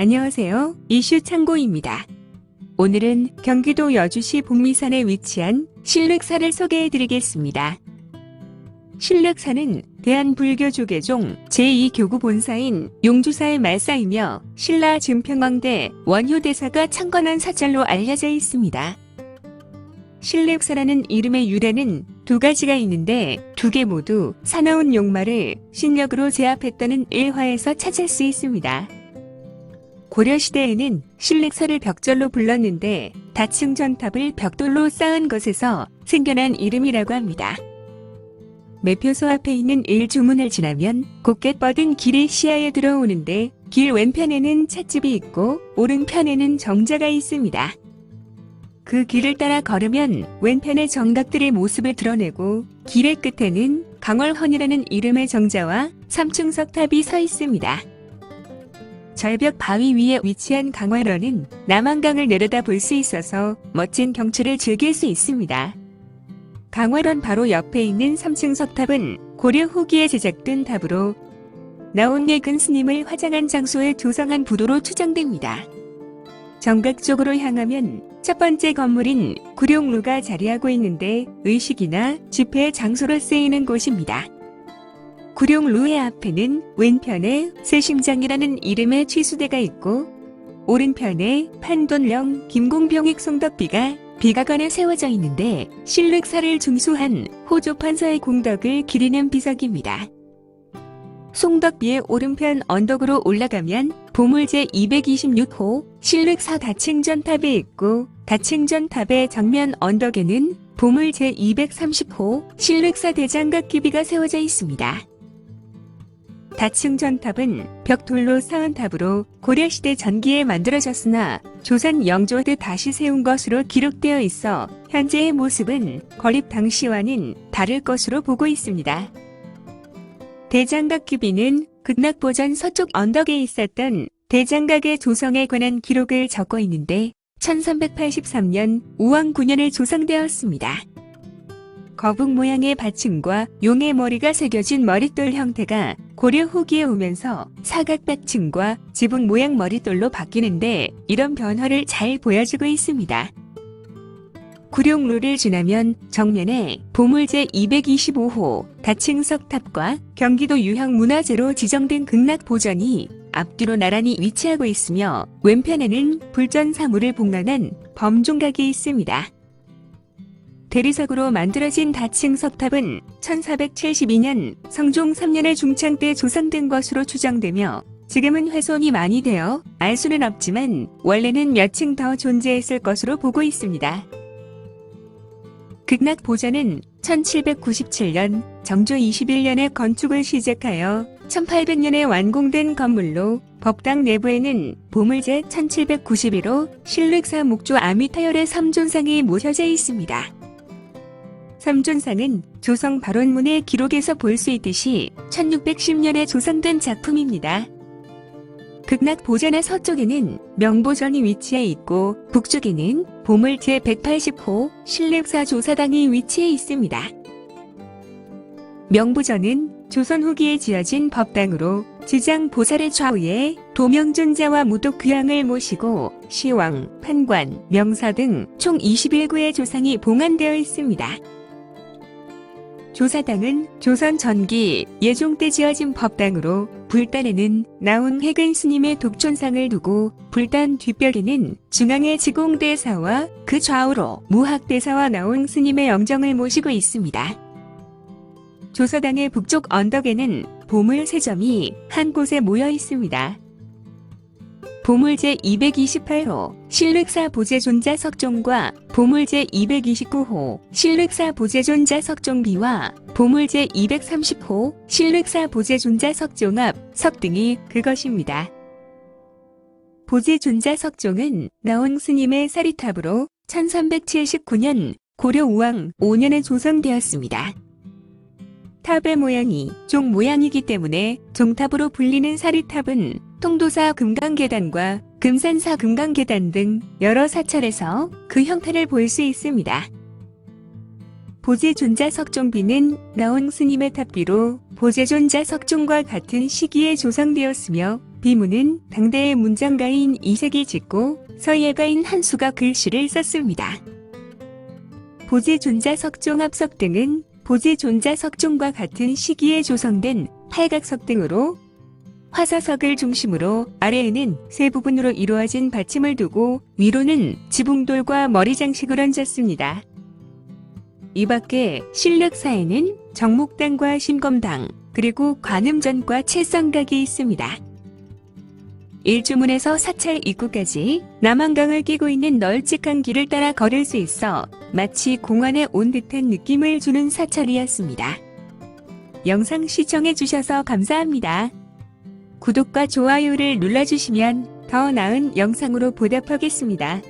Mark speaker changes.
Speaker 1: 안녕하세요. 이슈 창고입니다. 오늘은 경기도 여주시 북미산에 위치한 신륵사를 소개해 드리겠습니다. 신륵사는 대한불교조계종 제2교구 본사인 용주사의 말사이며 신라 증평왕대 원효대사가 창건한 사찰로 알려져 있습니다. 신륵사라는 이름의 유래는 두 가지가 있는데 두 개 모두 사나운 용마를 신력으로 제압했다는 일화에서 찾을 수 있습니다. 고려시대에는 신륵사를 벽절로 불렀는데 다층 전탑을 벽돌로 쌓은 것에서 생겨난 이름이라고 합니다. 매표소 앞에 있는 일주문을 지나면 곱게 뻗은 길이 시야에 들어오는데 길 왼편에는 찻집이 있고 오른편에는 정자가 있습니다. 그 길을 따라 걸으면 왼편의 정각들의 모습을 드러내고 길의 끝에는 강월헌이라는 이름의 정자와 삼층석 탑이 서 있습니다. 절벽 바위 위에 위치한 강화로는 남한강을 내려다 볼 수 있어서 멋진 경치를 즐길 수 있습니다. 강화론 바로 옆에 있는 3층 석탑은 고려 후기에 제작된 탑으로 나온예근 스님을 화장한 장소에 조성한 부도로 추정됩니다. 정각 쪽으로 향하면 첫 번째 건물인 구룡루가 자리하고 있는데 의식이나 집회의 장소로 쓰이는 곳입니다. 구룡 루의 앞에는 왼편에 세심장이라는 이름의 취수대가 있고 오른편에 판돈령 김공병익 송덕비가 비가관에 세워져 있는데 신륵사를 중수한 호조판서의 공덕을 기리는 비석입니다. 송덕비의 오른편 언덕으로 올라가면 보물제 226호 신륵사 다층전탑이 있고 다층전탑의 정면 언덕에는 보물제 230호 신륵사 대장각 기비가 세워져 있습니다. 다층 전탑은 벽돌로 쌓은 탑으로 고려시대 전기에 만들어졌으나 조선 영조 때 다시 세운 것으로 기록되어 있어 현재의 모습은 건립 당시와는 다를 것으로 보고 있습니다. 대장각 기비는 극락보전 서쪽 언덕에 있었던 대장각의 조성에 관한 기록을 적고 있는데 1383년 우왕 9년에 조성되었습니다. 거북 모양의 받침과 용의 머리가 새겨진 머릿돌 형태가 고려 후기에 오면서 사각 받침과 지붕 모양 머릿돌로 바뀌는데 이런 변화를 잘 보여주고 있습니다. 구룡루를 지나면 정면에 보물제 225호 다층석탑과 경기도 유형 문화재로 지정된 극락보전이 앞뒤로 나란히 위치하고 있으며 왼편에는 불전 사물을 봉헌한 범종각이 있습니다. 대리석으로 만들어진 다층 석탑은 1472년 성종 3년의 중창 때 조성된 것으로 추정되며 지금은 훼손이 많이 되어 알 수는 없지만 원래는 몇 층 더 존재했을 것으로 보고 있습니다. 극락 보전은 1797년 정조 21년에 건축을 시작하여 1800년에 완공된 건물로 법당 내부에는 보물제 1791호 신륵사 목조 아미타열의 삼존상이 모셔져 있습니다. 삼존상은 조성 발원문의 기록에서 볼 수 있듯이 1610년에 조성된 작품입니다. 극락 보전의 서쪽에는 명보전이 위치해 있고 북쪽에는 보물 제180호 신륵사 조사당이 위치해 있습니다. 명보전은 조선 후기에 지어진 법당으로 지장 보살의 좌우에 도명존자와 무독귀양을 모시고 시왕, 판관, 명사 등 총 21구의 조상이 봉안되어 있습니다. 조사당은 조선 전기 예종 때 지어진 법당으로 불단에는 나온 해근 스님의 독촌상을 두고 불단 뒷벽에는 중앙의 지공대사와 그 좌우로 무학대사와 나온 스님의 영정을 모시고 있습니다. 조사당의 북쪽 언덕에는 보물 세 점이 한 곳에 모여 있습니다. 보물제 228호 신륵사 보제존자 석종과 보물제 229호 신륵사 보제존자 석종비와 보물제 230호 신륵사 보제존자 석종합 석 등이 그것입니다. 보제존자 석종은 나온 스님의 사리탑으로 1379년 고려 우왕 5년에 조성되었습니다. 탑의 모양이 종 모양이기 때문에 종탑으로 불리는 사리탑은 통도사 금강계단과 금산사 금강계단 등 여러 사찰에서 그 형태를 볼 수 있습니다. 보제존자 석종비는 나온 스님의 탑비로 보제존자 석종과 같은 시기에 조성되었으며 비문은 당대의 문장가인 이색이 짓고 서예가인 한수가 글씨를 썼습니다. 보지존자 석종 합석 등은 보지존자 석종과 같은 시기에 조성된 팔각석 등으로 화사석을 중심으로 아래에는 세 부분으로 이루어진 받침을 두고 위로는 지붕돌과 머리 장식을 얹었습니다. 이 밖에 실력사에는 정목당과 심검당, 그리고 관음전과 채성각이 있습니다. 일주문에서 사찰 입구까지 남한강을 끼고 있는 널찍한 길을 따라 걸을 수 있어 마치 공원에 온 듯한 느낌을 주는 사찰이었습니다. 영상 시청해 주셔서 감사합니다. 구독과 좋아요를 눌러주시면 더 나은 영상으로 보답하겠습니다.